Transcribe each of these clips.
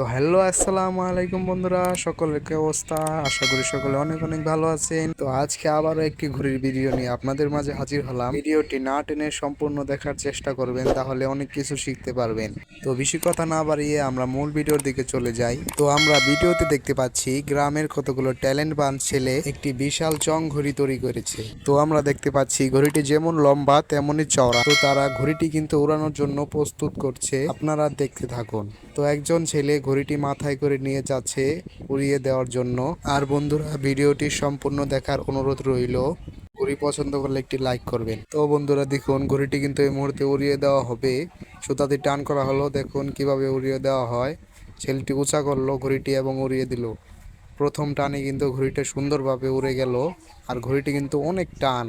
তো হ্যালো, আসসালামু আলাইকুম বন্ধুরা, সকলের কি অবস্থা? আশা করি সকলে অনেক অনেক ভালো আছেন। তো আজকে আবারও একটি ঘুড়ির ভিডিও নিয়ে আপনাদের মাঝে হাজির হলাম। ভিডিওটি না টেনে সম্পূর্ণ দেখার চেষ্টা করবেন, তাহলে অনেক কিছু শিখতে পারবেন। তো বেশি কথা না বাড়িয়ে আমরা মূল ভিডিওর দিকে চলে যাই। তো আমরা ভিডিওতে দেখতে পাচ্ছি, গ্রামের কতগুলো ট্যালেন্ট বান ছেলে একটি বিশাল চং ঘড়ি তৈরি করেছে। তো আমরা দেখতে পাচ্ছি, ঘড়িটি যেমন লম্বা, তেমনই চওড়া। তো তারা ঘড়িটি কিন্তু উড়ানোর জন্য প্রস্তুত করছে। আপনারা দেখতে থাকুন। তো একজন ছেলে ঘড়িটি মাথায় করে নিয়ে যাচ্ছে উড়িয়ে দেওয়ার জন্য। আর বন্ধুরা, ভিডিওটি সম্পূর্ণ দেখার অনুরোধ রইল। ঘড়ি পছন্দ করলে একটি লাইক করবেন। তো বন্ধুরা, দেখুন, ঘড়িটি কিন্তু এই মুহূর্তে উড়িয়ে দেওয়া হবে। সুতাতে টান করা হলো, দেখুন কীভাবে উড়িয়ে দেওয়া হয়। ছেলেটি উঁচা করল ঘড়িটি এবং উড়িয়ে দিল। প্রথম টানে কিন্তু ঘড়িটা সুন্দরভাবে উড়ে গেল, আর ঘড়িটি কিন্তু অনেক টান।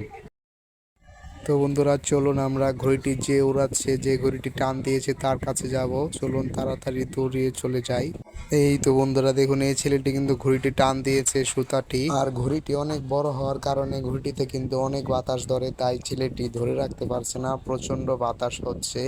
তো বন্ধুরা, চলুন আমরা ঘড়িটি যে উড়াচ্ছে, যে ঘড়িটি টান দিয়েছে তার কাছে যাব। চলুন তাড়াতাড়ি দৌড়িয়ে চলে যাই। এই তো বন্ধুরা, দেখুন, এই ছেলেটি কিন্তু ঘড়িটি টান দিয়েছে সুতাটি। আর ঘড়িটি অনেক বড় হওয়ার কারণে ঘড়িটিতে কিন্তু অনেক বাতাস ধরে, তাই ছেলেটি ধরে রাখতে পারছে না। প্রচণ্ড বাতাস হচ্ছে।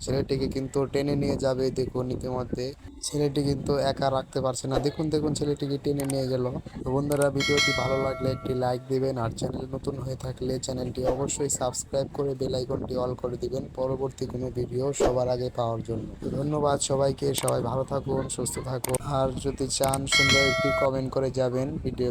ছেলেটিকে কিন্তু টেনে নিয়ে যাবে, দেখুন, ইতিমধ্যে। ছেলেটি কিন্তু একা রাখতে পারছে না। দেখুন দেখুন, ছেলেটিকে টেনে নিয়ে গেল। তো বন্ধুরা, ভিডিওটি ভালো লাগলে একটি লাইক দিবেন। আর চ্যানেল নতুন হয়ে থাকলে চ্যানেলটি অবশ্যই সাবস্ক্রাইব করে বেল আইকনটি অল করে দিবেন। পরবর্তী কোনো ভিডিও সবার আগে পাওয়ার জন্য। ধন্যবাদ সবাইকে। সবাই ভালো থাকুন, সুস্থ থাকুন। আর যদি চান সুন্দর একটি কমেন্ট করে যাবেন ভিডিও